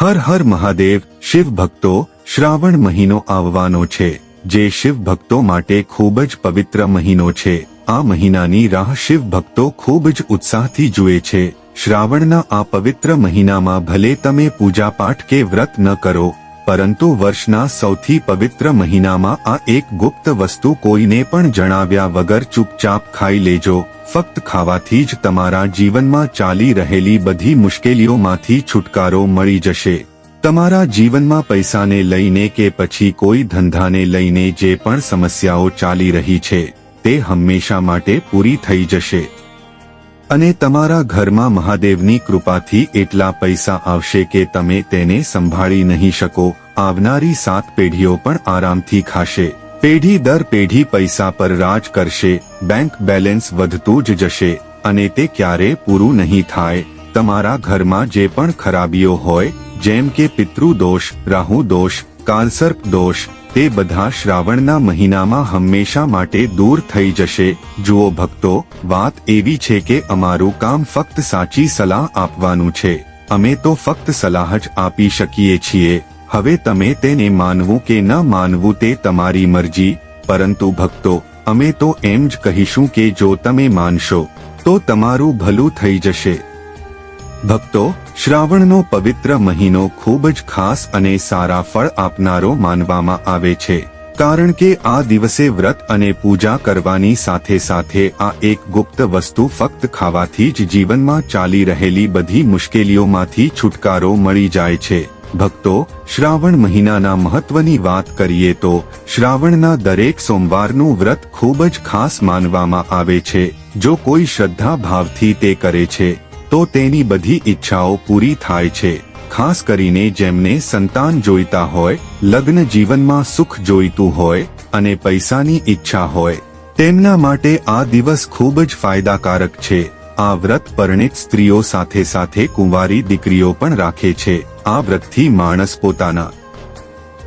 હર હર મહાદેવ, શિવ ભક્તો, શ્રાવણ મહિનો આવવાનો છે. જે શિવ ભક્તો માટે ખૂબ જ પવિત્ર મહિનો છે. આ મહિનાની રાહ શિવ ભક્તો ખૂબ જ ઉત્સાહથી જુએ છે. શ્રાવણના આ પવિત્ર મહિનામાં ભલે તમે પૂજાપાઠ કે વ્રત ન કરો પરંતુ વર્ષના સૌથી પવિત્ર મહિનામાં આ એક ગુપ્ત વસ્તુ કોઈને પણ જણાવ્યા વગર ચૂપચાપ ખાઈ લેજો. ફક્ત ખાવાથી જ તમારા જીવનમાં ચાલી રહેલી બધી મુશ્કેલીઓમાંથી છુટકારો મળી જશે. તમારા જીવનમાં પૈસાને લઈને કે પછી કોઈ ધંધાને લઈને જે પણ સમસ્યાઓ ચાલી રહી છે, તે હંમેશા માટે પૂરી થઈ જશે. અને તમારા ઘરમાં મહાદેવની કૃપાથી એટલા પૈસા આવશે કે તમે તેને સંભાળી નહીં શકો. આવનારી સાત પેઢીઓ પણ આરામથી ખાશે. પેઢી દર પેઢી પૈસા પર રાજ કરશે. બેંક બેલેન્સ વધતું જ જશે. અને તે ક્યારે પૂરું નહીં થાય. તમારા ઘરમાં જે પણ ખરાબીઓ હોય, જેમ કે પિતૃ દોષ, રાહુ દોષ, કાલસર્પ દોષ, તે બધા શ્રાવણના મહિનામાં હંમેશા માટે દૂર થઈ જશે. જુઓ ભક્તો, વાત એવી છે કે અમારું કામ ફક્ત સાચી સલાહ આપવાનું છે. અમે તો ફક્ત સલાહ જ આપી શકીએ છીએ. હવે તમે તેને માનવું કે ન માનવું તે તમારી મરજી, પરંતુ ભક્તો, અમે તો એમ જ કહીશું કે જો તમે માનશો, તો તમારું ભલું થઈ જશે. ભક્તો, શ્રાવણનો પવિત્ર મહિનો ખૂબ જ ખાસ અને સારા ફળ આપનારો માનવામાં આવે છે, કારણ કે આ દિવસે વ્રત અને પૂજા કરવાની સાથે સાથે આ એક ગુપ્ત વસ્તુ ફક્ત ખાવાથી જ જીવનમાં ચાલી રહેલી બધી મુશ્કેલીઓમાંથી છુટકારો મળી જાય છે. ભક્તો, શ્રાવણ મહિનાના મહત્વની વાત કરીએ તો શ્રાવણના દરેક સોમવારનું વ્રત ખૂબ જ ખાસ માનવામાં આવે છે. જો કોઈ શ્રદ્ધા ભાવથી તે કરે છે, તો તેની બધી ઈચ્છાઓ પૂરી થાય છે. ખાસ કરીને જેમને સંતાન જોઈતા હોય, લગ્ન જીવનમાં સુખ જોઈતું હોય અને પૈસાની ઈચ્છા હોય, તેમના માટે આ દિવસ ખૂબ જ ફાયદાકારક છે. આ વ્રત પરણિત સ્ત્રીઓ સાથે સાથે કુંવારી દીકરીઓ પણ રાખે છે. આ વ્રતથી માણસ પોતાના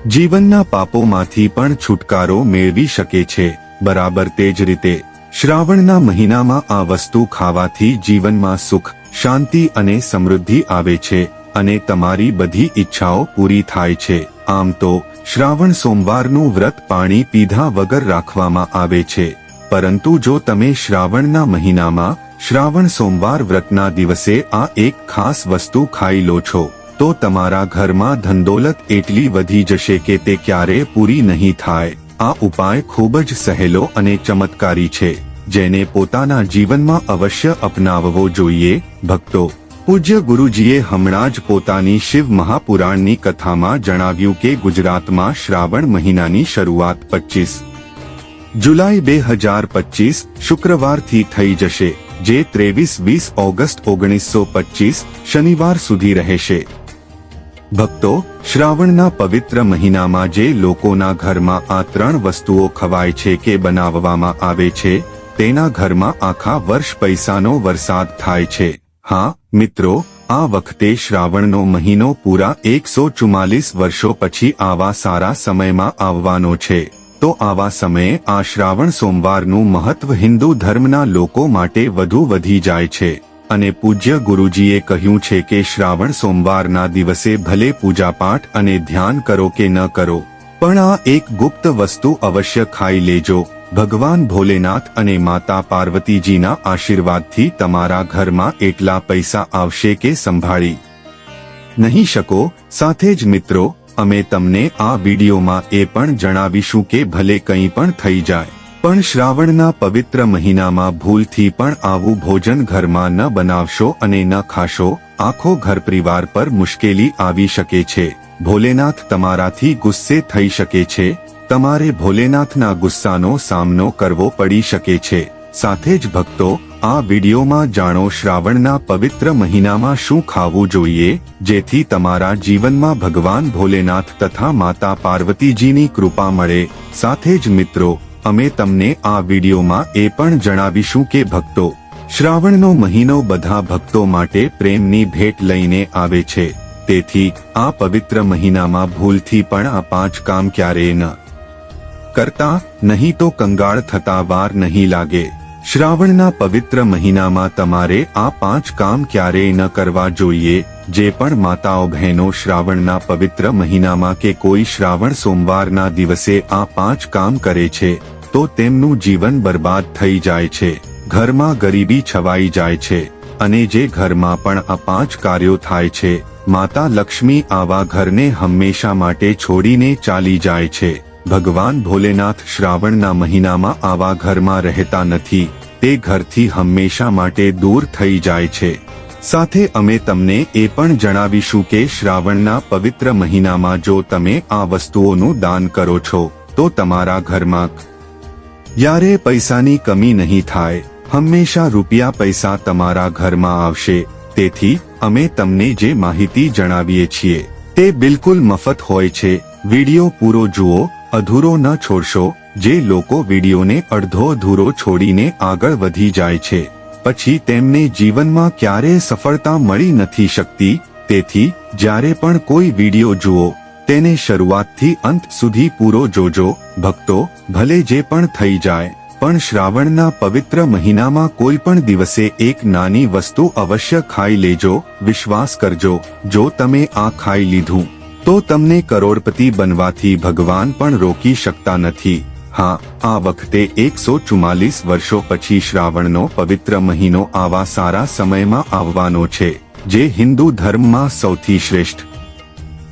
જીવનના પાપોમાંથી પણ છુટકારો મેળવી શકે છે. બરાબર તે જ રીતે શ્રાવણના મહિનામાં આ વસ્તુ ખાવાથી જીવનમાં સુખ, શાંતિ અને સમૃદ્ધિ આવે છે અને તમારી બધી ઈચ્છાઓ પૂરી થાય છે. આમ તો શ્રાવણ સોમવારનું વ્રત પાણી પીધા વગર રાખવામાં આવે છે. પરંતુ જો તમે શ્રાવણના મહિનામાં શ્રાવણ સોમવાર વ્રતના દિવસે આ એક ખાસ વસ્તુ ખાઈ લો છો. તો તમારા ઘરમાં ધનદોલત એટલી વધી જશે કે તે ક્યારે પૂરી નહીં થાય. આ ઉપાય ખૂબ જ સહેલો અને ચમત્કારી છે. જેને પોતાના જીવનમાં અવશ્ય અપનાવવો જોઈએ, ભક્તો. પૂજ્ય ગુરુજીએ હમણાં જ પોતાની શિવ મહાપુરાણની કથામાં જણાવ્યું કે ગુજરાતમાં શ્રાવણ મહિનાની શરૂઆત પચીસ જુલાઈ બે હજાર પચીસ શુક્રવારથી થઈ જશે. જે ત્રેવીસ વીસ ઓગસ્ટ ઓગણીસો પચીસ શનિવાર સુધી રહેશે. ભક્તો, શ્રાવણના પવિત્ર મહિનામાં જે લોકોના ઘરમાં આ ત્રણ વસ્તુઓ ખવાય છે કે બનાવવામાં આવે છે, તેના ઘરમાં આખા વર્ષ પૈસાનો વરસાદ થાય છે. હા, મિત્રો, આ વખતે શ્રાવણનો મહિનો પૂરા એકસો ચુમ્માલીસ વર્ષો પછી આવા સારા સમયમાં આવવાનો છે. તો આવા સમયે આ શ્રાવણ સોમવારનું મહત્વ હિન્દુ ધર્મના લોકો માટે વધુ વધી જાય છે. અને પૂજ્ય ગુરુજીએ કહ્યું છે કે શ્રાવણ સોમવારના દિવસે ભલે પૂજાપાઠ અને ધ્યાન કરો કે ન કરો, પણ આ એક ગુપ્ત વસ્તુ અવશ્ય ખાઈ લેજો. ભગવાન ભોલેનાથ અને માતા પાર્વતીજીના આશીર્વાદથી તમારા ઘરમાં એટલા પૈસા આવશે કે સંભાળી નહીં શકો. સાથે જ મિત્રો અમે તમને આ વિડીયોમાં એ પણ જણાવીશું કે ભલે કંઈ પણ થઈ જાય, પણ શ્રાવણના પવિત્ર મહિનામાં ભૂલથી પણ આવું ભોજન ઘરમાં ન બનાવશો અને ન ખાશો, આખો ઘર પરિવાર પર મુશ્કેલી આવી શકે છે. ભોલેનાથ તમારાથી ગુસ્સે થઈ શકે છે, તમારે ભોલેનાથના ગુસ્સાનો સામનો કરવો પડી શકે છે. સાથે જ ભક્તો આ વિડીયોમાં જાણો શ્રાવણના પવિત્ર મહિનામાં શું ખાવું જોઈએ, જેથી તમારા જીવનમાં ભગવાન ભોલેનાથ તથા માતા પાર્વતીજીની કૃપા મળે. સાથે જ મિત્રો, અમે તમને આ વિડીયોમાં એ પણ જણાવીશું કે ભક્તો, શ્રાવણનો મહિનો બધા ભક્તો માટે પ્રેમની ભેટ લઈને આવે છે. તેથી, આ પવિત્ર મહિનામાં ભૂલથી પણ આ પાંચ કામ ક્યારેય ન કરતા, નહીં તો કંગાળ થતા વાર નહીં લાગે. શ્રાવણના પવિત્ર મહિનામાં તમારે આ પાંચ કામ ક્યારેય ન કરવા જોઈએ, જે પણ માતાઓ બહેનો શ્રાવણના પવિત્ર મહિનામાં કે કોઈ શ્રાવણ સોમવારના દિવસે આ પાંચ કામ કરે છે, તો તેમનું જીવન બરબાદ થઈ જાય છે, ઘરમાં ગરીબી છવાઈ જાય છે, અને જે ઘરમાં પણ આ પાંચ કાર્યો થાય છે, માતા લક્ષ્મી આવા ઘરને હંમેશા માટે છોડીને ચાલી જાય છે. ભગવાન ભોલેનાથ શ્રાવણના મહિનામાં આવા ઘરમાં રહેતા નથી. તે ઘરથી હંમેશા માટે દૂર થઈ જાય છે. સાથે અમે તમને એ પણ જણાવીશું કે શ્રાવણના પવિત્ર મહિનામાં જો તમે આ વસ્તુઓનું દાન કરો છો, તો તમારા ઘરમાં યારે પૈસાની કમી નહીં થાય. હંમેશા રૂપિયા પૈસા તમારા ઘરમાં આવશે. તેથી, અમે તમને જે માહિતી જણાવીએ છીએ, તે બિલકુલ મફત હોય છે. વિડિયો પૂરો જુઓ અધૂરો ન છોડશો. જે લોકો વિડીયોને અડધો અધૂરો છોડીને આગળ વધી જાય છે, પછી તેમને જીવનમાં ક્યારેય સફળતા મળી નથી શકતી, તેથી જ્યારે પણ કોઈ વીડિયો જુઓ, તેને શરૂઆતથી અંત સુધી પૂરો જોજો. ભક્તો, ભલે જે પણ થઈ જાય, પણ શ્રાવણના પવિત્ર મહિનામાં કોઈ પણ દિવસે એક નાની વસ્તુ અવશ્ય ખાઈ લેજો. વિશ્વાસ કરજો, જો તમે આ ખાઈ લીધું તો તમને કરોડપતિ બનવાથી ભગવાન પણ રોકી શકતા નથી. હા, આ વખતે એકસો ચુમ્માલીસ વર્ષો પછી શ્રાવણનો પવિત્ર મહિનો આવા સારા સમયમાં આવવાનો છે, જે હિન્દુ ધર્મમાં સૌથી શ્રેષ્ઠ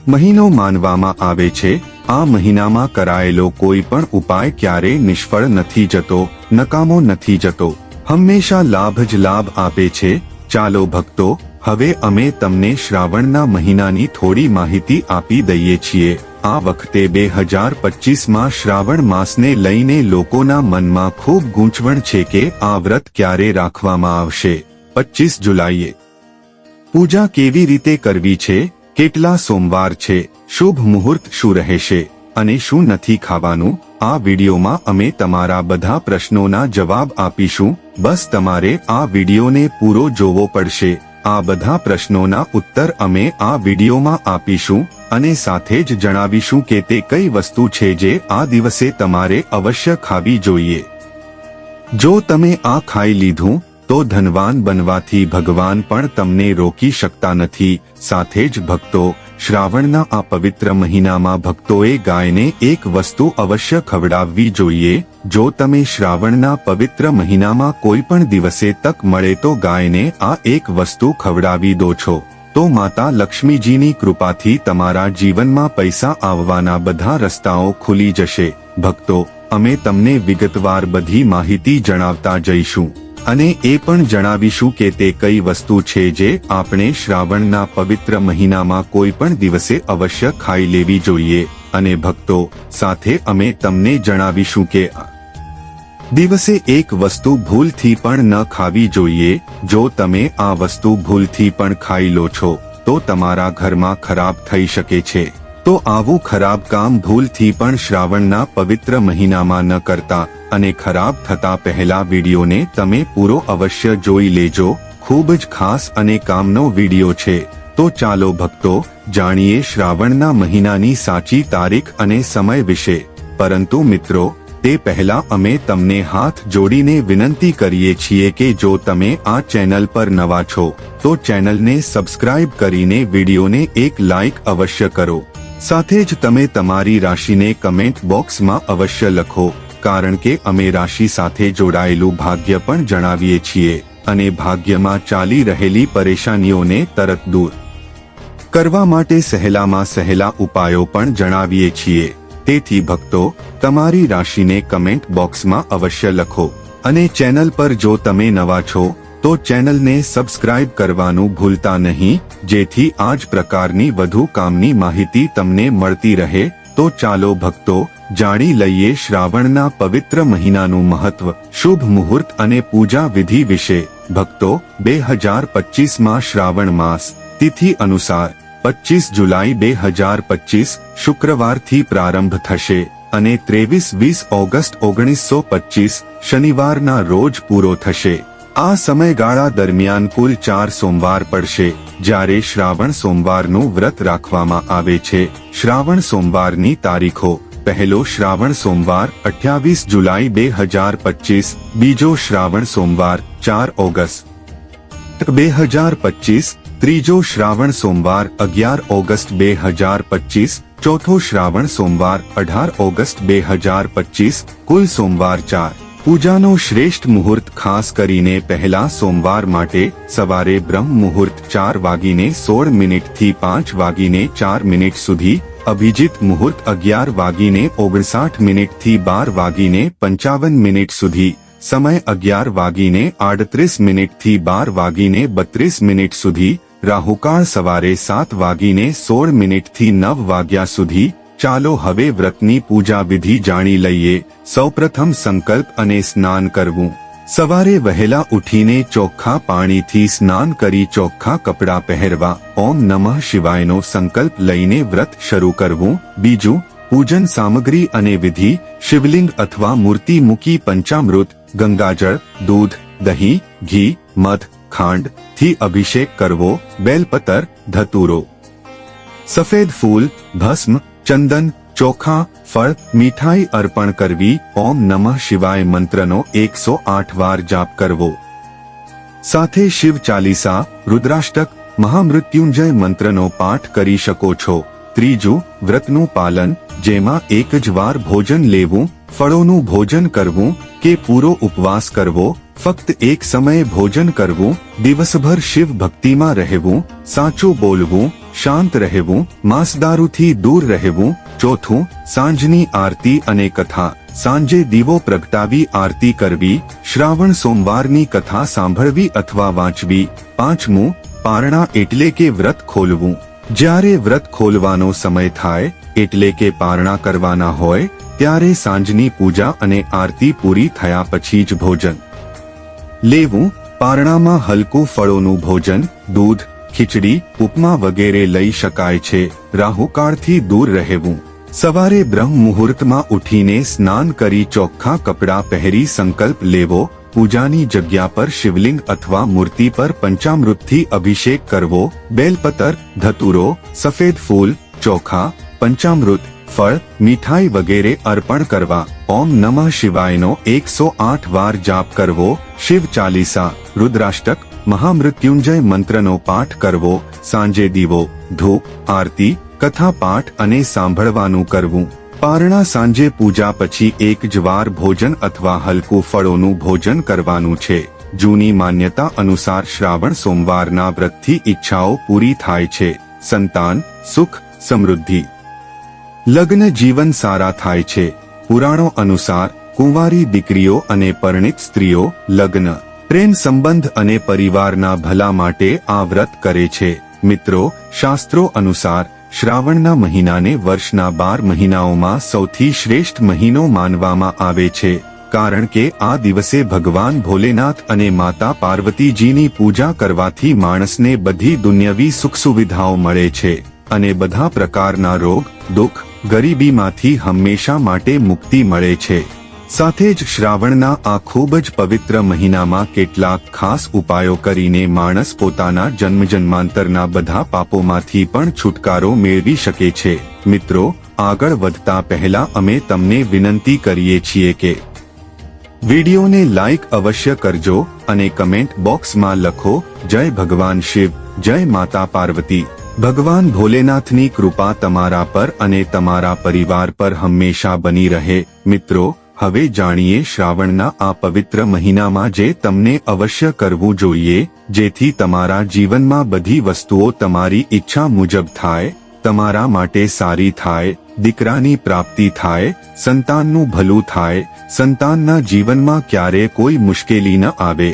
મહિનો માનવામાં આવે છે. આ મહિનામાં કરાયેલો કોઈ પણ ઉપાય ક્યારેય નિષ્ફળ નથી જતો, નકામો નથી જતો. હંમેશા લાભ જ લાભ આપે છે. ચાલો ભક્તો હવે અમે તમને શ્રાવણના મહિનાની થોડી માહિતી આપી દઈએ છીએ. આ વખતે બે હજાર પચીસમાં શ્રાવણ માસને લઈને લોકોના મનમાં ખૂબ ગૂંચવણ છે કે આ વ્રત ક્યારે રાખવામાં આવશે. પચીસ જુલાઈએ. પૂજા કેવી રીતે કરવી છે? કેટલા સોમવાર છે? શુભ મુહૂર્ત શું રહેશે? અને શું નથી ખાવાનું? આ વિડીયોમાં અમે તમારા બધા પ્રશ્નોના જવાબ આપીશું. બસ તમારે આ વિડીયોને પૂરો જોવો પડશે. આ બધા પ્રશ્નોના ઉત્તર અમે આ વિડીયોમાં આપીશું અને સાથે જ જણાવીશું કે તે કઈ વસ્તુ છે જે આ દિવસે તમારે અવશ્ય ખાવી જોઈએ. જો તમે આ ખાઈ લીધું, તો ધનવાન બનવાથી ભગવાન પણ તમને રોકી શકતા નથી, સાથે જ ભક્તો શ્રાવણના આ પવિત્ર મહિનામાં ભક્તોએ ગાયને એક વસ્તુ અવશ્ય ખવડાવવી જોઈએ. જો તમે શ્રાવણના પવિત્ર મહિનામાં કોઈ પણ દિવસે તક મળે તો ગાયને આ એક વસ્તુ ખવડાવી દો છો. તો માતા લક્ષ્મીજીની કૃપાથી તમારા જીવનમાં પૈસા આવવાના બધા રસ્તાઓ ખુલી જશે. ભક્તો, અમે તમને વિગતવાર બધી માહિતી જણાવતા જઈશું. અને એ પણ જણાવીશું કે તે કઈ વસ્તુ છે જે આપણે શ્રાવણના પવિત્ર મહિનામાં કોઈ પણ દિવસે અવશ્ય ખાઈ લેવી જોઈએ. અને ભક્તો, સાથે અમે તમને જણાવીશું કે દિવસે એક વસ્તુ ભૂલથી પણ ન ખાવી જોઈએ. જો તમે આ વસ્તુ ભૂલથી પણ ખાઈ લો છો, તો તમારા ઘરમાં ખરાબ થઈ શકે છે. તો આવું ખરાબ કામ ભૂલથી પણ શ્રાવણના પવિત્ર મહિનામાં ન કરતા અને ખરાબ થતા પહેલા વિડીયોને તમે પૂરો અવશ્ય જોઈ લેજો. ખૂબ જ ખાસ અને કામનો વીડિયો છે. તો ચાલો ભક્તો, જાણીએ શ્રાવણના મહિનાની સાચી તારીખ અને સમય વિશે. પરંતુ મિત્રો, તે પહેલા અમે તમને હાથ જોડીને વિનંતી કરીએ છીએ કે જો તમે આ ચેનલ પર નવા છો, તો ચેનલને સબસ્ક્રાઇબ કરીને વિડીયોને એક લાઇક અવશ્ય કરો. સાથે જ તમે તમારી રાશિને કમેન્ટ બોક્સમાં અવશ્ય લખો, કારણ કે અમે રાશિ સાથે જોડાયેલું ભાગ્ય પણ જણાવીએ છીએ, અને ભાગ્યમાં ચાલી રહેલી પરેશાનીઓને તરત દૂર કરવા માટે સહેલામાં સહેલા ઉપાયો પણ જણાવીએ છીએ. તેથી ભક્તો, તમારી રાશિને કમેન્ટ બોક્સમાં અવશ્ય લખો, અને ચેનલ પર જો તમે નવા છો તો ચેનલને સબસ્ક્રાઇબ કરવાનું ભૂલતા નહીં. જેથી આ જ પ્રકારની વધુ કામની માહિતી તમને મળતી રહે. તો ચાલો ભક્તો, જાણી લઈએ શ્રાવણના પવિત્ર મહિનાનું મહત્વ. શુભ મુહૂર્ત અને પૂજા વિધિ વિશે. ભક્તો બે હજાર પચીસમાં શ્રાવણ માસ. તિથિ અનુસાર પચીસ જુલાઈ બે હજાર પચીસ શુક્રવારથી પ્રારંભ થશે અને ત્રેવીસ વીસ ઓગસ્ટ ઓગણીસો પચીસ શનિવારના રોજ પૂરો થશે. આ સમયગાળા દરમિયાન કુલ ચાર સોમવાર પડશે, જ્યારે શ્રાવણ સોમવારનું વ્રત રાખવામાં આવે છે. શ્રાવણ સોમવારની તારીખો, પહેલો શ્રાવણ સોમવાર, અઠ્યાવીસ જુલાઈ બે હજાર પચીસ, બીજો શ્રાવણ સોમવાર, ચાર ઓગસ્ટ. બે હજાર પચીસ, ત્રીજો શ્રાવણ સોમવાર, અગિયાર ઓગસ્ટ બે હજાર પચીસ, ચોથો શ્રાવણ સોમવાર, અઢાર ઓગસ્ટ બે હજાર પચીસ, કુલ સોમવાર ચાર. પૂજાનો શ્રેષ્ઠ મુહૂર્ત ખાસ કરીને પહેલા સોમવાર માટે સવારે બ્રહ્મ મુહૂર્ત ચાર વાગીને સોળ મિનિટથી પાંચ વાગીને ચાર મિનિટ સુધી અભિજીત મુહૂર્ત અગિયાર વાગીને ઓગણસાઠ મિનિટથી બાર વાગીને પંચાવન મિનિટ સુધી સમય અગિયાર વાગીને આડત્રીસ મિનિટથી બાર વાગીને બત્રીસ મિનિટ સુધી રાહુકાળ સવારે સાત વાગીને સોળ મિનિટથી નવ વાગ્યા સુધી ચાલો હવે વ્રતની પૂજા વિધિ જાણી લઈએ. સૌપ્રથમ સંકલ્પ અને સ્નાન કરવું. સવારે વહેલા ઉઠીને ચોખ્ખા પાણીથી સ્નાન કરી ચોખ્ખા કપડાં પહેરવા, ઓમ નમઃ શિવાયનો સંકલ્પ લઈને વ્રત શરૂ કરવું. બીજું, પૂજન સામગ્રી અને વિધિ, શિવલિંગ અથવા મૂર્તિ મૂકી પંચામૃત, ગંગાજળ, દૂધ, દહીં, ઘી, મધ, ખાંડથી અભિષેક કરવો. બેલપતર, ધતુરો. સફેદ ફૂલ, ભસ્મ ચંદન, ચોખા, ફળ, મીઠાઈ અર્પણ કરવી. ઓમ નમઃ શિવાય મંત્રનો એકસો આઠ વાર જાપ કરવો. સાથે શિવ ચાલીસા, રુદ્રાષ્ટક, મહામૃત્યુંજય મંત્રનો પાઠ કરી શકો છો. ત્રીજું, વ્રતનું પાલન, જેમાં એક જ વાર ભોજન લેવું, ફળોનું ભોજન કરવું કે પૂરો ઉપવાસ કરવો, ફક્ત એક સમયે ભોજન કરવું, દિવસભર શિવ ભક્તિમાં રહેવું, સાચું બોલવું શાંત રહેવું, માંસદારૂથી દૂર રહેવું, ચોથું, સાંજની આરતી અને કથા. સાંજે દીવો પ્રગટાવી આરતી કરવી, શ્રાવણ સોમવારની કથા સાંભળવી અથવા વાંચવી. પાંચમું, પારણા એટલે કે વ્રત ખોલવું. જ્યારે વ્રત ખોલવાનો સમય થાય, એટલે કે પારણા કરવાના હોય, ત્યારે સાંજની પૂજા અને આરતી પૂરી થયા પછી જ ભોજન. લેવું, પારણામાં હલકું ફળોનું ભોજન, દૂધ ખીચડી, ઉપમા વગેરે લઈ શકાય છે. રાહુકાળથી દૂર રહેવું. સવારે બ્રહ્મ મુહૂર્તમાં ઉઠીને સ્નાન કરી ચોખ્ખા કપડાં પહેરી સંકલ્પ લેવો, પૂજાની જગ્યા પર શિવલિંગ અથવા મૂર્તિ પર પંચામૃતથી અભિષેક કરવો, બેલપતર, ધતુરો, સફેદ ફૂલ, ચોખા, પંચામૃત, ફળ, મીઠાઈ વગેરે અર્પણ કરવા. ઓમ નમઃ શિવાયનો એકસો આઠ વાર જાપ કરવો. શિવ ચાલીસા, રુદ્રાષ્ટક મહામૃત્યુંજય મંત્રનો પાઠ કરવો, સાંજે દીવો, ધૂપ, આરતી કથા પાઠ અને સાંભળવાનું કરવું. પારણા સાંજે પૂજા પછી એક જ વાર ભોજન અથવા હલકું ફળોનું ભોજન કરવાનું છે. જૂની માન્યતા અનુસાર શ્રાવણ સોમવારના વ્રતથી ઈચ્છાઓ પૂરી થાય છે. સંતાન, સુખ, સમૃદ્ધિ. લગ્ન જીવન સારા થાય છે. પુરાણો અનુસાર કુંવારી દીકરીઓ અને પરણિત સ્ત્રીઓ લગ્ન. પ્રેમ સંબંધ અને પરિવારના ભલા માટે આ વ્રત કરે છે. મિત્રો, શાસ્ત્રો અનુસાર શ્રાવણના મહિનાને વર્ષના બાર મહિનાઓમાં સૌથી શ્રેષ્ઠ મહિનો માનવામાં આવે છે. કારણ કે આ દિવસે ભગવાન ભોલેનાથ અને માતા પાર્વતીજીની પૂજા કરવાથી માણસને બધી દુન્યવી સુખ સુવિધાઓ મળે છે અને બધા પ્રકારના રોગ, દુઃખ, ગરીબીમાંથી હંમેશા માટે મુક્તિ મળે છે. સાથે જ શ્રાવણના આ ખૂબ જ પવિત્ર મહિનામાં કેટલાક ખાસ ઉપાયો કરીને માણસ પોતાના જન્મજન્માંતરના બધા પાપોમાંથી પણ છુટકારો મેળવી શકે છે. મિત્રો, આગળ વધતા પહેલા અમે તમને વિનંતી કરીએ છીએ કે વિડીયોને લાઈક અવશ્ય કરજો અને કમેન્ટ બોક્સમાં લખો, જય ભગવાન શિવ, જય માતા પાર્વતી. ભગવાન ભોલેનાથની કૃપા તમારા પર અને તમારા પરિવાર પર હંમેશા બની રહે. મિત્રો હવે જાણીએ શ્રાવણના આ પવિત્ર મહિનામાં જે તમને અવશ્ય કરવું જોઈએ, જેથી તમારા જીવનમાં બધી વસ્તુઓ તમારી ઈચ્છા મુજબ થાય, તમારા માટે સારી થાય, દીકરાની પ્રાપ્તિ થાય, સંતાનનું ભલું થાય, સંતાનના જીવનમાં ક્યારે કોઈ મુશ્કેલી ન આવે.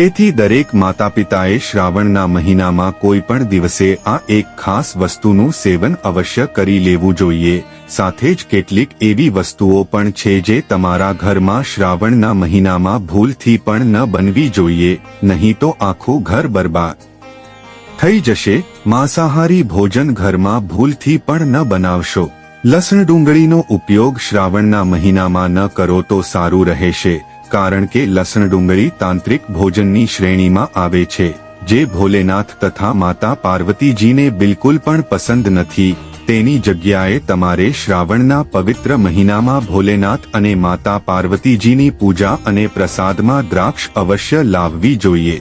તેથી દરેક માતા પિતાએ શ્રાવણના મહિનામાં કોઈ પણ દિવસે આ એક ખાસ વસ્તુનું સેવન અવશ્ય કરી લેવું જોઈએ. સાથે જ કેટલીક એવી વસ્તુઓ પણ છે જે તમારા ઘરમાં શ્રાવણના મહિનામાં ભૂલથી પણ ન બનવી જોઈએ, નહીં તો આખું ઘર બરબાદ થઈ જશે. માંસાહારી ભોજન ઘરમાં ભૂલથી પણ ન બનાવશો. લસણ ડુંગળીનો ઉપયોગ શ્રાવણના મહિનામાં ન કરો તો સારું રહેશે. કારણ કે લસણ ડુંગળી તાંત્રિક ભોજનની શ્રેણીમાં આવે છે, જે ભોલેનાથ તથા માતા પાર્વતીજીને બિલકુલ પણ પસંદ નથી. તેની જગ્યાએ તમારે શ્રાવણના પવિત્ર મહિનામાં ભોલેનાથ અને માતા પાર્વતીજીની પૂજા અને પ્રસાદમાં દ્રાક્ષ અવશ્ય લાવવી જોઈએ.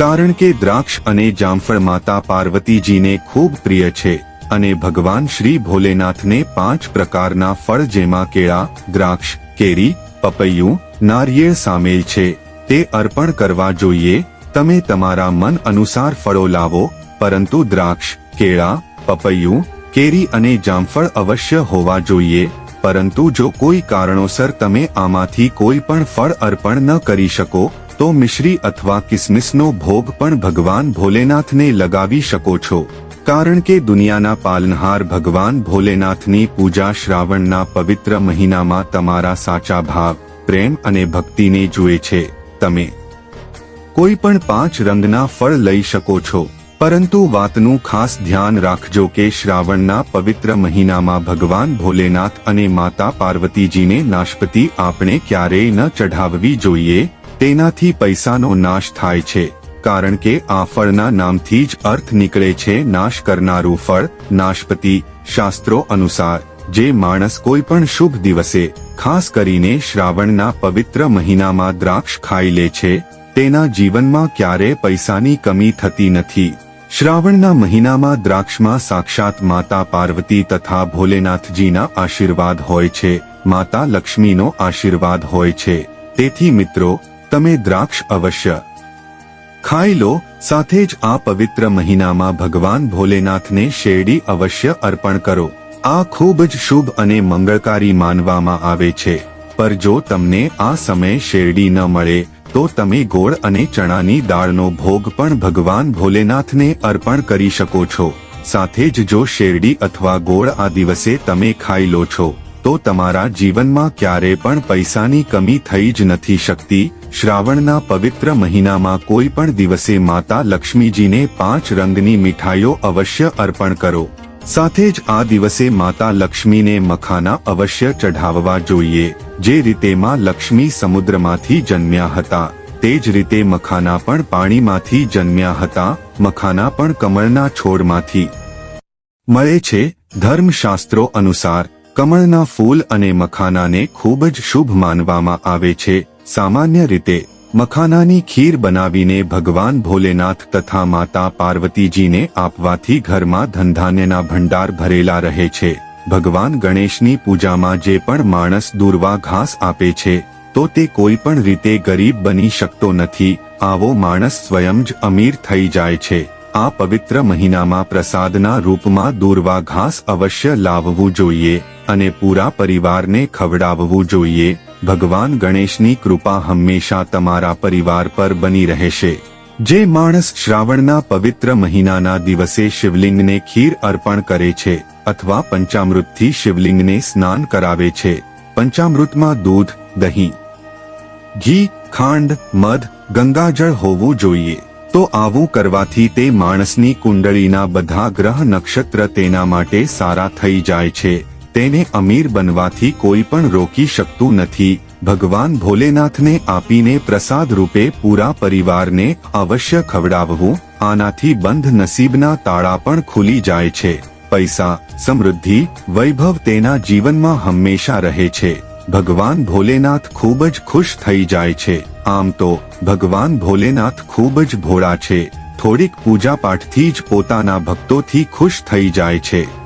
કારણ કે દ્રાક્ષ અને જામફળ માતા પાર્વતીજીને ખૂબ પ્રિય છે, અને ભગવાન શ્રી ભોલેનાથને પાંચ પ્રકારના ફળ જેમાં કેળા, દ્રાક્ષ, કેરી પપૈયું, નારિયેળ સામેલ છે, તે અર્પણ કરવા જોઈએ, તમે તમારા મન અનુસાર ફળો લાવો, પરંતુ દ્રાક્ષ, કેળા, પપૈયું, કેરી અને જામફળ અવશ્ય હોવા જોઈએ, પરંતુ જો કોઈ કારણોસર તમે આમાંથી કોઈ પણ ફળ અર્પણ ન કરી શકો, તો મિશ્રી અથવા કિસમિસનો ભોગ પણ ભગવાન ભોલેનાથને લગાવી શકો છો. કારણ કે દુનિયાના પાલનહાર ભગવાન ભોલેનાથની પૂજા શ્રાવણના પવિત્ર મહિનામાં તમારા સાચા ભાવ, પ્રેમ અને ભક્તિને જુએ છે. તમે કોઈ પણ પાંચ રંગના ફળ લઈ શકો છો. પરંતુ વાતનું ખાસ ધ્યાન રાખજો કે શ્રાવણના પવિત્ર મહિનામાં ભગવાન ભોલેનાથ અને માતા પાર્વતીજીને નાશપતિ આપણે ક્યારેય ન ચઢાવવી જોઈએ. તેનાથી પૈસાનો નાશ થાય છે. કારણ કે આ ફળના નામથી જ અર્થ નીકળે છે નાશ કરનારું ફળ, નાશપતિ, શાસ્ત્રો અનુસાર, જે માણસ કોઈ પણ શુભ દિવસે, ખાસ કરીને શ્રાવણના પવિત્ર મહિનામાં દ્રાક્ષ ખાઈ લે છે, તેના જીવનમાં ક્યારે પૈસાની કમી થતી નથી. શ્રાવણના મહિનામાં દ્રાક્ષમાં સાક્ષાત માતા પાર્વતી તથા ભોલેનાથજીના આશીર્વાદ હોય છે, માતા લક્ષ્મીનો આશીર્વાદ હોય છે. તેથી મિત્રો, તમે દ્રાક્ષ અવશ્ય ખાઈ લો, સાથે જ આ પવિત્ર મહિનામાં ભગવાન ભોલેનાથને શેરડી અવશ્ય અર્પણ કરો. આ ખૂબ જ શુભ અને મંગળકારી માનવામાં આવે છે. પર જો તમને આ સમયે શેરડી ન મળે, તો તમે ગોળ અને ચણાની દાળનો ભોગ પણ ભગવાન ભોલેનાથને અર્પણ કરી શકો છો. સાથે જ જો શેરડી અથવા ગોળ આ દિવસે તમે ખાઈ લો છો, તો તમારા જીવનમાં ક્યારે પણ પૈસાની કમી થઈ જ નથી શકતી શ્રાવણના પવિત્ર મહિનામાં કોઈ પણ દિવસે માતા લક્ષ્મીજીને પાંચ રંગની મીઠાઈઓ અવશ્ય અર્પણ કરો. સાથે જ આ દિવસે માતા લક્ષ્મીને મખાના અવશ્ય ચઢાવવા જોઈએ, જે રીતે માં લક્ષ્મી સમુદ્રમાંથી જન્મ્યા હતા. તે જ રીતે મખાના પણ પાણીમાંથી જન્મ્યા હતા, મખાના પણ કમળના છોડમાંથી. મળે છે, ધર્મશાસ્ત્રો અનુસાર, કમળના ફૂલ અને મખાનાને ખૂબ જ શુભ માનવામાં આવે છે. સામાન્ય રીતે, મખાનાની ખીર બનાવીને ભગવાન ભોલેનાથ તથા માતા પાર્વતીજીને આપવાથી ઘરમાં ધનધાન્યના ભંડાર ભરેલા રહે છે. ભગવાન ગણેશની પૂજામાં જે પણ માણસ દૂરવા ઘાસ આપે છે, તો તે કોઈ પણ રીતે ગરીબ બની શકતો નથી. આવો માણસ સ્વયં જ અમીર થઈ જાય છે. આ પવિત્ર મહિનામાં પ્રસાદના રૂપમાં દૂરવા ઘાસ અવશ્ય લાવવું જોઈએ અને પૂરા પરિવારને ખવડાવવું જોઈએ. ભગવાન ગણેશની કૃપા હંમેશા તમારા પરિવાર પર બની રહેશે. જે માણસ શ્રાવણના પવિત્ર મહિનાના દિવસે શિવલિંગને ખીર અર્પણ કરે છે અથવા પંચામૃતથી શિવલિંગને સ્નાન કરાવે છે. પંચામૃતમાં દૂધ, દહીં, ઘી, ખાંડ, મધ, ગંગાજળ હોવું જોઈએ. તો આવું કરવાથી તે માણસની કુંડળીના બધા ગ્રહ નક્ષત્ર તેના માટે સારા થઈ જાય છે. તેને અમીર બનવાથી કોઈ પણ રોકી શકતું નથી. ભગવાન ભોલેનાથને આપીને પ્રસાદ રૂપે પૂરા પરિવારને અવશ્ય ખવડાવવું, આનાથી બંધ નસીબના તાળા પણ ખુલી જાય છે. પૈસા, સમૃદ્ધિ, વૈભવ તેના જીવનમાં હંમેશા રહે છે. ભગવાન ભોલેનાથ ખૂબ જ ખુશ થઈ જાય છે. આમ તો, ભગવાન ભોલેનાથ ખૂબ જ ભોળા છે. થોડીક પૂજા પાઠથી જ પોતાના ભક્તોથી ખુશ થઈ જાય છે.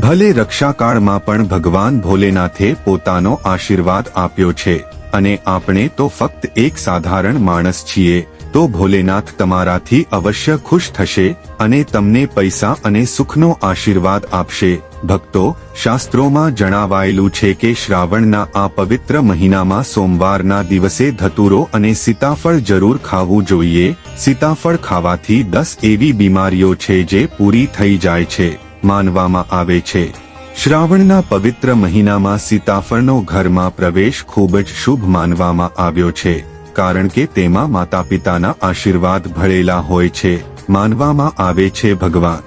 ભલે રક્ષાકાળમાં પણ ભગવાન ભોલેનાથે પોતાનો આશીર્વાદ આપ્યો છે, અને આપણે તો ફક્ત એક સાધારણ માણસ છીએ, તો ભોલેનાથ તમારાથી અવશ્ય ખુશ થશે, અને તમને પૈસા અને સુખનો આશીર્વાદ આપશે. ભક્તો, શાસ્ત્રોમાં જણાવાયેલું છે કે શ્રાવણના આ પવિત્ર મહિનામાં સોમવારના દિવસે ધતુરો અને સીતાફળ જરૂર ખાવું જોઈએ. સીતાફળ ખાવાથી દસ એવી બીમારીઓ છે જે પૂરી થઈ જાય છે. માનવામાં આવે છે. શ્રાવણના પવિત્ર મહિનામાં સીતાફળનો ઘરમાં પ્રવેશ ખૂબ જ શુભ માનવામાં આવ્યો છે, કારણ કે તેમાં માતા પિતાના આશીર્વાદ ભળેલા હોય છે, માનવામાં આવે છે ભગવાન.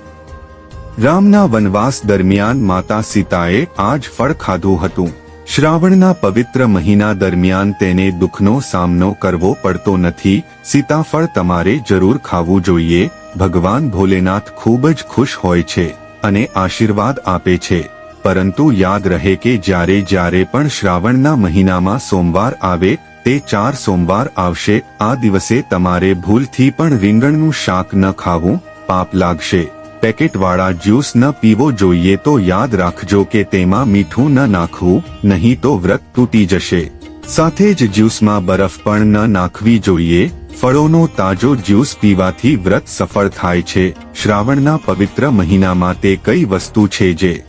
રામના વનવાસ દરમિયાન માતા સીતાએ આ જ ફળ ખાધું હતું. શ્રાવણના પવિત્ર મહિના દરમિયાન તેને દુઃખનો સામનો કરવો પડતો નથી, સીતાફળ તમારે જરૂર ખાવું જોઈએ, ભગવાન ભોલેનાથ ખૂબ જ ખુશ હોય છે. અને આશીર્વાદ આપે છે. પરંતુ યાદ રહે કે જ્યારે જ્યારે પણ શ્રાવણના મહિનામાં સોમવાર આવે, તે ચાર સોમવાર આવશે, આ દિવસે તમારે ભૂલથી પણ રીંગણનું શાક ન ખાવું, પાપ લાગશે. પેકેટવાળા જ્યુસ ન પીવો જોઈએ તો યાદ રાખજો કે તેમાં મીઠું ન નાખવું, નહીં તો વ્રત તૂટી જશે. સાથે જ જ્યુસમાં બરફ પણ ન નાખવી જોઈએ ફળોનો તાજો જ્યુસ પીવાથી વ્રત સફળ થાય છે. શ્રાવણના પવિત્ર મહિનામાં તે કઈ વસ્તુ છે જે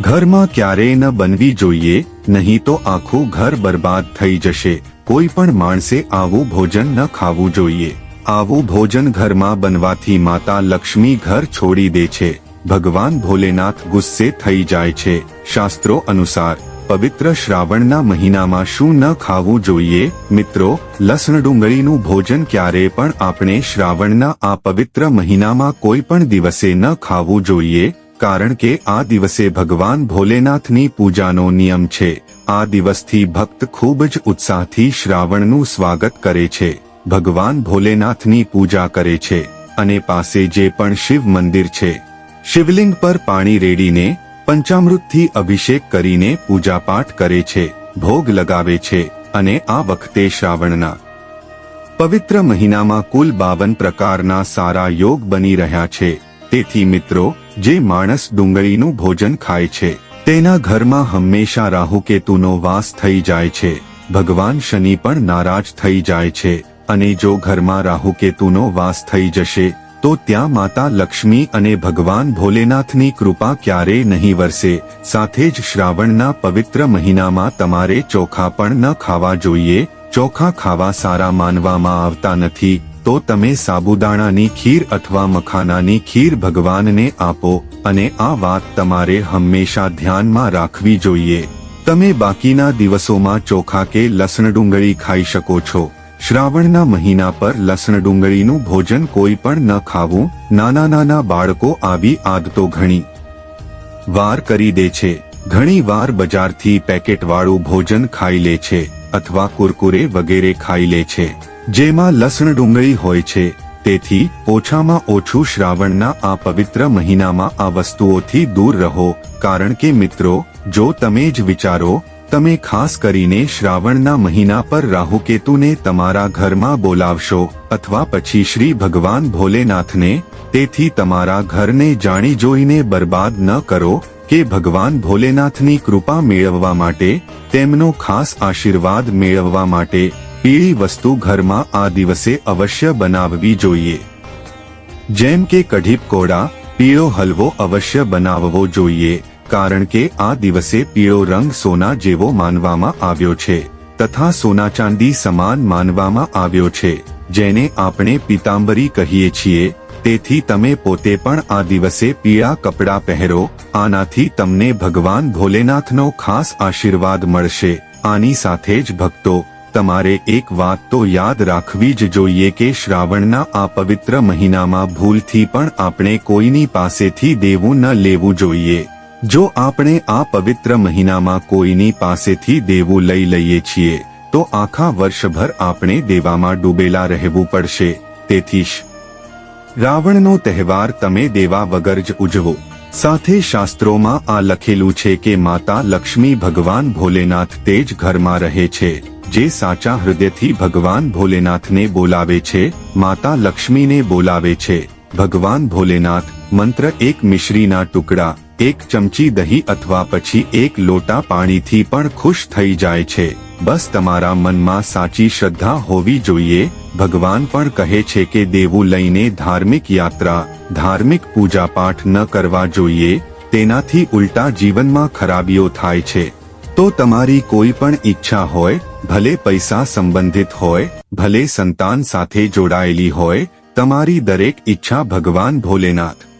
ઘરમાં ક્યારેય ન બનવી જોઈએ, નહીં તો આખું ઘર બરબાદ થઈ જશે. કોઈ પણ માણસે આવું ભોજન ન ખાવું જોઈએ. આવું ભોજન ઘરમાં બનવાથી માતા લક્ષ્મી ઘર છોડી દે છે. ભગવાન ભોલેનાથ ગુસ્સે થઈ જાય છે. શાસ્ત્રો અનુસાર પવિત્ર શ્રાવણના મહિનામાં શું ન ખાવું જોઈએ? મિત્રો, લસણ ડુંગળીનું ભોજન ક્યારે પણ આપણે શ્રાવણના આ પવિત્ર મહિનામાં કોઈ પણ દિવસે ન ખાવું જોઈએ, કારણ કે આ દિવસે ભગવાન ભોલેનાથની પૂજાનો નિયમ છે. આ દિવસથી ભક્ત ખૂબ જ ઉત્સાહથી શ્રાવણનું સ્વાગત કરે છે. ભગવાન ભોલેનાથની પૂજા કરે છે. અને પાસે જે પણ શિવ મંદિર છે. શિવલિંગ પર પાણી રેડીને પંચામૃતથી અભિષેક કરીને પૂજાપાઠ કરે છે, ભોગ લગાવે છે અને આ વખતે શ્રાવણના પવિત્ર મહિનામાં કુલ બાવન પ્રકારના સારા યોગ બની રહ્યા છે. તેથી મિત્રો, જે માણસ ડુંગળીનું ભોજન ખાય છે, તેના ઘરમાં હંમેશા રાહુકેતુનો વાસ થઈ જાય છે. ભગવાન શનિ પણ નારાજ થઈ જાય છે અને જો ઘરમાં રાહુકેતુનો વાસ થઈ જશે તો ત્યાં માતા લક્ષ્મી અને ભગવાન ભોલેનાથની કૃપા ક્યારેય નહીં વરસે, સાથે જ શ્રાવણના પવિત્ર મહિનામાં તમારે ચોખા પણ ન ખાવા જોઈએ, ચોખા ખાવા સારા માનવામાં આવતા નથી, તો તમે સાબુદાણાની ખીર અથવા મખાનાની ખીર ભગવાનને આપો, અને આ વાત તમારે હંમેશા ધ્યાનમાં રાખવી જોઈએ. તમે બાકીના દિવસોમાં ચોખા કે લસણ ડુંગળી ખાઈ શકો છો. શ્રાવણના મહિના પર લસણ ડુંગળીનું ભોજન કોઈ પણ ન ખાવું, નાના નાના બાળકો આવી આદતો ઘણી. વાર કરી દે છે. ઘણી વાર બજારથી પેકેટવાળું ભોજન ખાઈ લે છે અથવા કુરકુરે વગેરે ખાઈ લે છે. જેમાં લસણ ડુંગળી હોય છે. તેથી ઓછામાં ઓછું શ્રાવણના આ પવિત્ર મહિનામાં આ વસ્તુઓથી દૂર રહો. કારણ કે મિત્રો, જો તમે જ વિચારો તમે ખાસ કરીને શ્રાવણના મહિના પર રાહુકેતુને તમારા ઘરમાં બોલાવશો અથવા પછી શ્રી ભગવાન ભોલેનાથને, તેથી તમારા ઘરને જાણી જોઈને બરબાદ ન કરો કે ભગવાન ભોલેનાથની કૃપા મેળવવા માટે, તેમનો ખાસ આશીર્વાદ મેળવવા માટે પીળી વસ્તુ ઘરમાં આ દિવસે અવશ્ય બનાવવી જોઈએ. જેમ કે કઢીપ પકોડા પીળો હલવો અવશ્ય બનાવવો જોઈએ. કારણ કે આ દિવસે પીળો રંગ સોના જેવો માનવામાં આવ્યો છે, તથા સોના ચાંદી સમાન માનવામાં આવ્યો છે, જેને આપણે પિતાંબરી કહીએ છીએ, તેથી તમે પોતે પણ આ દિવસે પીળા કપડાં પહેરો, આનાથી તમને ભગવાન ભોલેનાથનો ખાસ આશીર્વાદ મળશે, આની સાથે જ ભક્તો, તમારે એક વાત તો યાદ રાખવી જ જોઈએ કે શ્રાવણના આ પવિત્ર મહિનામાં ભૂલથી પણ આપણે કોઈની પાસેથી દેવું ન લેવું જોઈએ. જો આપણે આ પવિત્ર મહિનામાં કોઈની પાસેથી દેવું લઈ લઈએ છીએ, તો આખા વર્ષભર આપણે દેવામાં ડૂબેલા રહેવું પડશે. તેથી જ રાવણનો તહેવાર તમે દેવા વગર જ ઉજવો. સાથે શાસ્ત્રોમાં આ લખેલું છે કે માતા લક્ષ્મી ભગવાન ભોલેનાથ તે જ ઘરમાં રહે છે, જે સાચા હૃદયથી ભગવાન ભોલેનાથને બોલાવે છે, માતા લક્ષ્મીને બોલાવે છે, ભગવાન ભોલેનાથ મંત્ર એક મિશ્રીના ટુકડા, એક ચમચી દહીં અથવા પછી એક લોટા પાણીથી પણ ખુશ થઈ જાય છે. બસ તમારા મનમાં સાચી શ્રદ્ધા હોવી જોઈએ. ભગવાન પણ કહે છે કે દેવું લઈને ધાર્મિક યાત્રા, ધાર્મિક પૂજાપાઠ ન કરવા જોઈએ. તેનાથી ઉલટા જીવનમાં ખરાબીઓ થાય છે. તો તમારી કોઈ પણ ઈચ્છા હોય, ભલે પૈસા સંબંધિત હોય, ભલે સંતાન સાથે જોડાયેલી હોય, તમારી દરેક ઈચ્છા ભગવાન ભોલેનાથ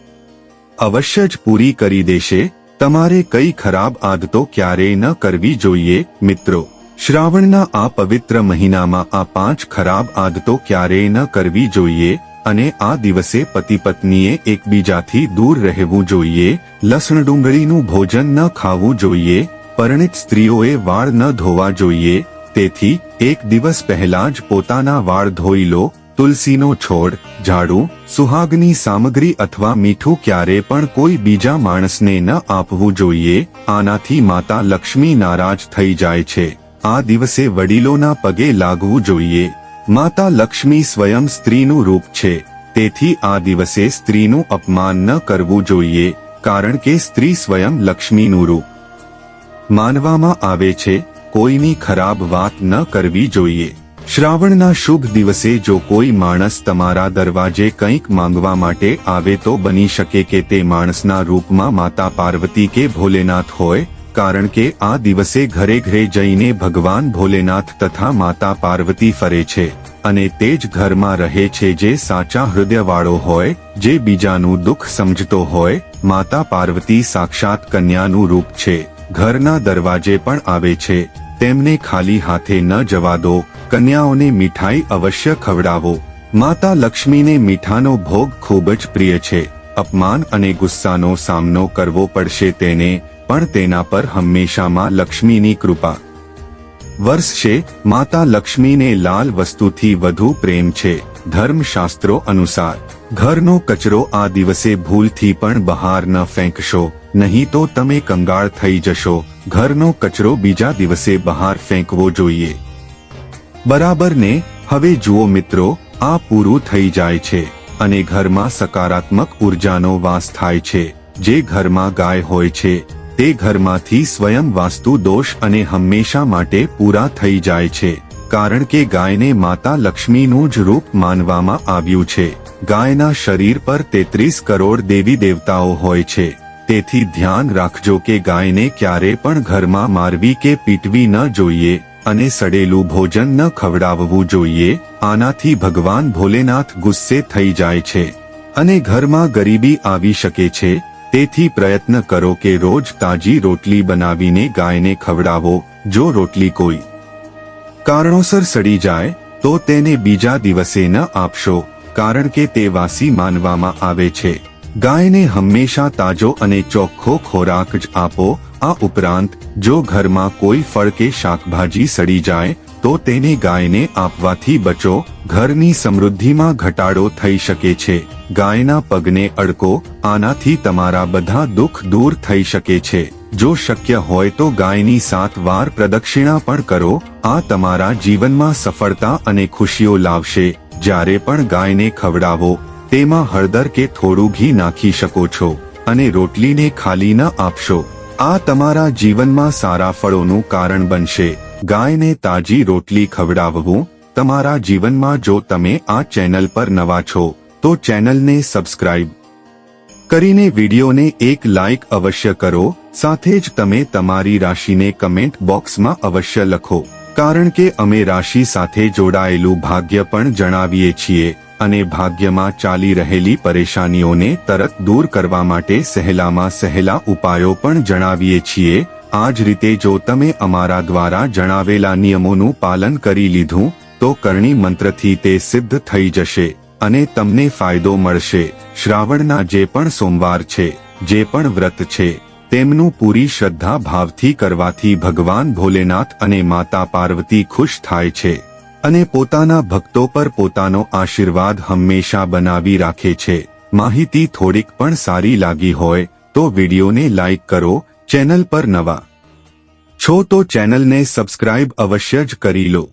અવશ્ય જ પૂરી કરી દેશે, તમારે કઈ ખરાબ આદતો ક્યારેય ન કરવી જોઈએ, મિત્રો. શ્રાવણના આ પવિત્ર મહિનામાં આ પાંચ ખરાબ આદતો ક્યારેય ન કરવી જોઈએ, અને આ દિવસે પતિ પત્નીએ એકબીજાથી દૂર રહેવું જોઈએ, લસણ ડુંગળીનું ભોજન ન ખાવું જોઈએ, પરણિત સ્ત્રીઓએ વાળ ન ધોવા જોઈએ, તેથી એક દિવસ પહેલા જ પોતાના વાળ ધોઈ લો તુલસીનો છોડ, ઝાડુ, સુહાગની સામગ્રી અથવા મીઠું ક્યારે પણ કોઈ બીજા માણસને ન આપવું જોઈએ, આનાથી માતા લક્ષ્મી નારાજ થઈ જાય છે. આ દિવસે વડીલોના પગે લાગવું જોઈએ. માતા લક્ષ્મી સ્વયં સ્ત્રીનું રૂપ છે. તેથી આ દિવસે સ્ત્રીનું અપમાન ન કરવું જોઈએ, કારણ કે સ્ત્રી સ્વયં લક્ષ્મીનું રૂપ માનવામાં આવે છે. કોઈની ખરાબ વાત ન કરવી જોઈએ. શ્રાવણના શુભ દિવસે જો કોઈ માણસ તમારા દરવાજે કંઈક માંગવા માટે આવે તો બની શકે કે તે માણસના રૂપમાં માતા પાર્વતી કે ભોલેનાથ હોય, કારણ કે આ દિવસે ઘરે ઘરે જઈને ભગવાન ભોલેનાથ તથા માતા પાર્વતી ફરે છે, અને તે જ ઘરમાં રહે છે જે સાચા હૃદયવાળો હોય, જે બીજાનું દુઃખ સમજતો હોય, માતા પાર્વતી સાક્ષાત કન્યાનું રૂપ છે, ઘરના દરવાજે પણ આવે છે. તેમને ખાલી હાથે ન જવા દો, કન્યાઓને મીઠાઈ અવશ્ય ખવડાવો. માતા લક્ષ્મીને મીઠાનો ભોગ ખૂબ જ પ્રિય છે. અપમાન અને ગુસ્સાનો સામનો કરવો પડશે તેને, પણ તેના પર હંમેશામાં લક્ષ્મીની કૃપા. વર્ષશે માતા લક્ષ્મીને લાલ વસ્તુથી વધુ પ્રેમ છે. ધર્મશાસ્ત્રો અનુસાર, ઘરનો કચરો આ દિવસે ભૂલથી પણ બહાર ન ફેંકશો, નહીં તો તમે કંગાળ થઈ જશો. ઘરનો કચરો બીજા દિવસે બહાર ફેંકવો જોઈએ. બરાબર ને, હવે જુઓ મિત્રો, આ પૂરું થઈ જાય છે અને ઘરમાં સકારાત્મક ઉર્જાનો વાસ થાય છે. જે ઘરમાં ગાય હોય છે, તે ઘરમાંથી સ્વયં વાસ્તુ દોષ અને હંમેશા માટે પૂરા થઈ જાય છે. કારણ કે ગાયને માતા લક્ષ્મીનું જ રૂપ માનવામાં આવ્યું છે. ગાયના શરીર પર તેત્રીસ કરોડ દેવી દેવતાઓ હોય છે. તેથી ધ્યાન રાખજો કે ગાયને ક્યારે પણ ઘરમાં મારવી કે પીટવી ન જોઈએ અને સડેલું ભોજન ન ખવડાવવું જોઈએ. આનાથી ભગવાન ભોલેનાથ ગુસ્સે થઈ જાય છે અને ઘરમાં ગરીબી આવી શકે છે. તેથી પ્રયત્ન કરો કે રોજ તાજી રોટલી બનાવીને ગાયને ખવડાવો, જો રોટલી કોઈ કારણોસર સડી જાય, તો તેને બીજા દિવસે ન આપશો, કારણ કે તે વાસી માનવામાં આવે છે. ગાયને હંમેશા તાજો અને ચોખ્ખો ખોરાક જ આપો. આ ઉપરાંત, જો ઘરમાં કોઈ ફળ કે શાકભાજી સડી જાય, તો તેને ગાયને આપવાથી બચો. ઘરની સમૃદ્ધિમાં ઘટાડો થઈ શકે છે. ગાયના પગને અડકો, આનાથી તમારા બધા દુઃખ દૂર થઈ શકે છે. જો શક્ય હોય તો ગાયની સાત વાર પ્રદક્ષિણા પણ કરો. આ તમારા જીવનમાં સફળતા અને ખુશીઓ લાવશે. જ્યારે પણ ગાયને ખવડાવો તેમાં હળદર કે થોડું ઘી નાખી શકો છો અને રોટલીને ખાલી ન આપશો. આ તમારા જીવનમાં સારા ફળોનું કારણ બનશે. ગાયને તાજી રોટલી ખવડાવવું તમારા જીવનમાં જો તમે આ ચેનલ પર નવા છો, તો ચેનલને સબસ્ક્રાઇબ કરીને વિડીયોને એક લાઇક અવશ્ય કરો, સાથે જ તમે તમારી રાશિને કમેન્ટ બોક્સમાં અવશ્ય લખો. કારણ કે અમે રાશિ સાથે જોડાયેલું ભાગ્ય પણ જણાવીએ છીએ. અને ભાગ્યમાં ચાલી રહેલી પરેશાનીઓને તરત દૂર કરવા માટે સહેલામાં સહેલા ઉપાયો પણ જણાવીએ છીએ. આ જ રીતે જો તમે અમારા દ્વારા જણાવેલા નિયમોનું પાલન કરી લીધું, તો કરણી મંત્રથી તે સિદ્ધ થઈ જશે અને તમને ફાયદો મળશે. શ્રાવણના જે પણ સોમવાર છે, જે પણ વ્રત છે, તેમનું પૂરી શ્રદ્ધા ભાવથી કરવાથી ભગવાન ભોલેનાથ અને માતા પાર્વતી ખુશ થાય છે. અને પોતાના ભક્તો પર પોતાનો આશીર્વાદ હંમેશા બનાવી રાખે છે. માહિતી થોડીક પણ સારી લાગી હોય તો વિડીયોને લાઇક કરો, ચેનલ પર નવા છો તો ચેનલને સબસ્ક્રાઇબ અવશ્ય જ કરી લો.